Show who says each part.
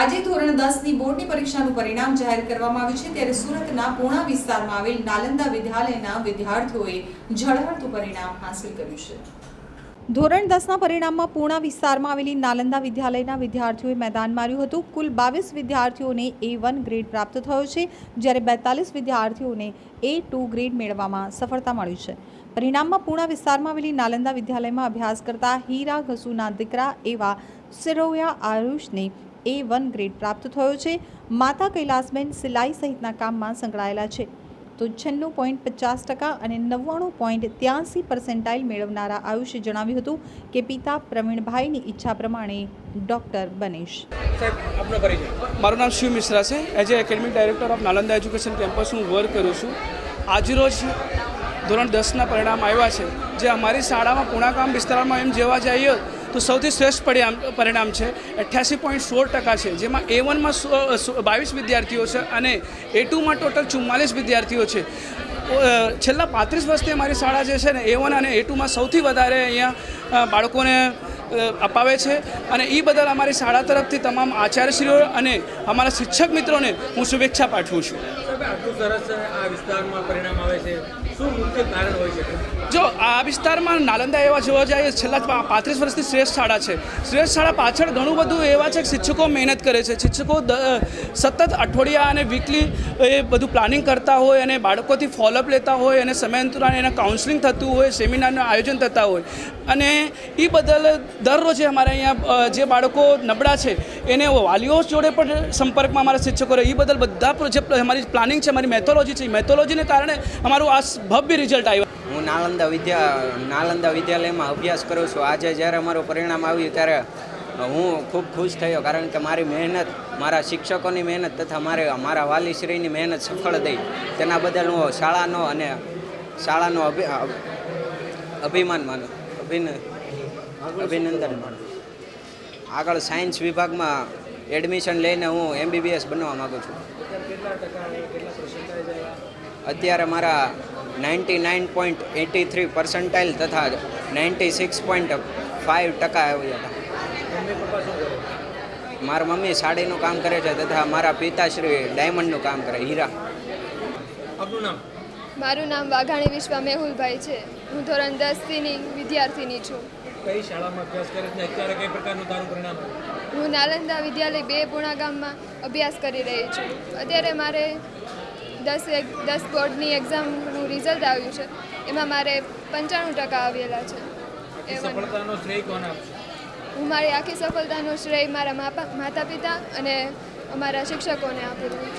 Speaker 1: આજે ધોરણ દસની બોર્ડની પરીક્ષાનું પરિણામ જાહેર કરવામાં આવ્યું છે ત્યારે સુરતના પૂણા વિસ્તારમાં આવેલ નાલંદા વિદ્યાલયના વિદ્યાર્થીઓએ ઝળહળતું પરિણામ હાંસલ કર્યું છે. ધોરણ દસના પરિણામમાં પૂર્ણા વિસ્તારમાં આવેલી નાલંદા વિદ્યાલયના વિદ્યાર્થીઓએ મેદાન માર્યું હતું. કુલ બાવીસ વિદ્યાર્થીઓને એ વન ગ્રેડ પ્રાપ્ત થયો છે, જ્યારે બેતાલીસ વિદ્યાર્થીઓને એ ટુ ગ્રેડ મેળવવામાં સફળતા મળી છે. પરિણામમાં પૂણા વિસ્તારમાં આવેલી નાલંદા વિદ્યાલયમાં અભ્યાસ કરતા હીરા ઘસુના દીકરા એવા સિરોયા આયુષને એ વન ગ્રેડ પ્રાપ્ત થયો છે. માતા કૈલાસબેન સિલાઈ સહિતના કામમાં સંકળાયેલા છે. તો છન્નું પોઈન્ટ પચાસ ટકા અને નવ્વાણું પોઈન્ટ ત્યાંસી પર્સેન્ટાઇલ મેળવનારા આયુષે જણાવ્યું હતું કે પિતા પ્રવીણભાઈની ઈચ્છા પ્રમાણે ડૉક્ટર બનીશ.
Speaker 2: મારું નામ શિવ મિશ્રા છે. As a academic director of Nalanda education campus હું વર્ક કરું છું. આજરોજ ધોરણ દસના પરિણામ આવ્યા છે. જે અમારી શાળામાં પૂણાકામ વિસ્તારમાં એમ જોવા જઈએ તો સૌથી શ્રેષ્ઠ પરિણામ પરિણામ છે. અઠ્યાસી પોઈન્ટ સોળ ટકા છે. જેમાં એ વનમાં બાવીસ વિદ્યાર્થીઓ છે અને એ ટુમાં ટોટલ ચુમ્માલીસ વિદ્યાર્થીઓ છે. છેલ્લા પાંત્રીસ વર્ષથી અમારી શાળા જે છે ને એ વન અને એ ટુમાં સૌથી વધારે અહીંયા બાળકોને અપાવે છે. અને એ બદલ અમારી શાળા તરફથી તમામ આચાર્યશ્રીઓ અને અમારા શિક્ષક મિત્રોને હું શુભેચ્છા પાઠવું છું. જો, આ વિસ્તારમાં નાલંદા એવા જોવા જઈએ છેલ્લા પાંત્રીસ વર્ષથી શ્રેષ્ઠ શાળા છે. શ્રેષ્ઠ શાળા પાછળ ઘણું બધું એવા છે કે શિક્ષકો મહેનત કરે છે. શિક્ષકો સતત અઠવાડિયા અને વીકલી એ બધું પ્લાનિંગ કરતા હોય અને બાળકોથી ફોલોઅપ લેતા હોય અને સમયાંતરાને એના કાઉન્સલિંગ થતું હોય સેમિનારનું આયોજન થતા હોય. અને એ બદલ દરરોજે અમારે અહીંયા જે બાળકો નબળા છે, એને વાલીઓ જોડે પણ સંપર્કમાં અમારા શિક્ષકો રહે. એ બદલ બધા પ્રોજેક્ટ, અમારી પ્લાનિંગ છે, મારી મેથોલોજી છે. મેથોલોજીને કારણે અમારું આ ભવ્ય રિઝલ્ટ આવ્યું.
Speaker 3: હું નાલંદા વિદ્યા, નાલંદા વિદ્યાલયમાં અભ્યાસ કરું છું. આજે જ્યારે મારું પરિણામ આવ્યું ત્યારે હું ખૂબ ખુશ થયો, કારણ કે મારી મહેનત, મારા શિક્ષકોની મહેનત તથા મારે, મારા વાલીશ્રીની મહેનત સફળ થઈ. તેના બદલ હું શાળાનો અને શાળાનો અભિ અભિમાન માનું, અભિન, અભિનંદન માનું. આગળ સાયન્સ વિભાગમાં એડમિશન લઈને હું એમબીબીએસ બનવા માગું છું.
Speaker 4: કેટલા ટકા કેટલા પર્સન્ટેજ આવ્યા
Speaker 3: અત્યારે મારા ninety nine point eighty three percentile તથા નાઇન્ટી સિક્સ પોઈન્ટ ફાઇવ ટકા આવ્યા હતા. મારા મમ્મી સાડીનું કામ કરે છે તથા મારા પિતાશ્રી ડાયમંડનું કામ કરે હીરા.
Speaker 4: આપનું નામ?
Speaker 5: મારું નામ વાઘાણી વિશ્વા મેહુલભાઈ છે. હું ધોરણ દસની વિદ્યાર્થીની છું.
Speaker 4: કઈ શાળામાં અભ્યાસ કરે છે અત્યારે કઈ પ્રકારનું તારું પરિણામ આવ્યું?
Speaker 5: હું નાલંદા વિદ્યાલય બે પૂણા ગામમાં અભ્યાસ કરી રહી છું. અત્યારે મારે દસ એક દસ બોર્ડની એક્ઝામનું રિઝલ્ટ આવ્યું છે. એમાં મારે પંચાણું ટકા આવેલા છે. હું મારી આખી સફળતાનો શ્રેય મારા માપા માતા પિતા અને અમારા શિક્ષકોને આપું છું.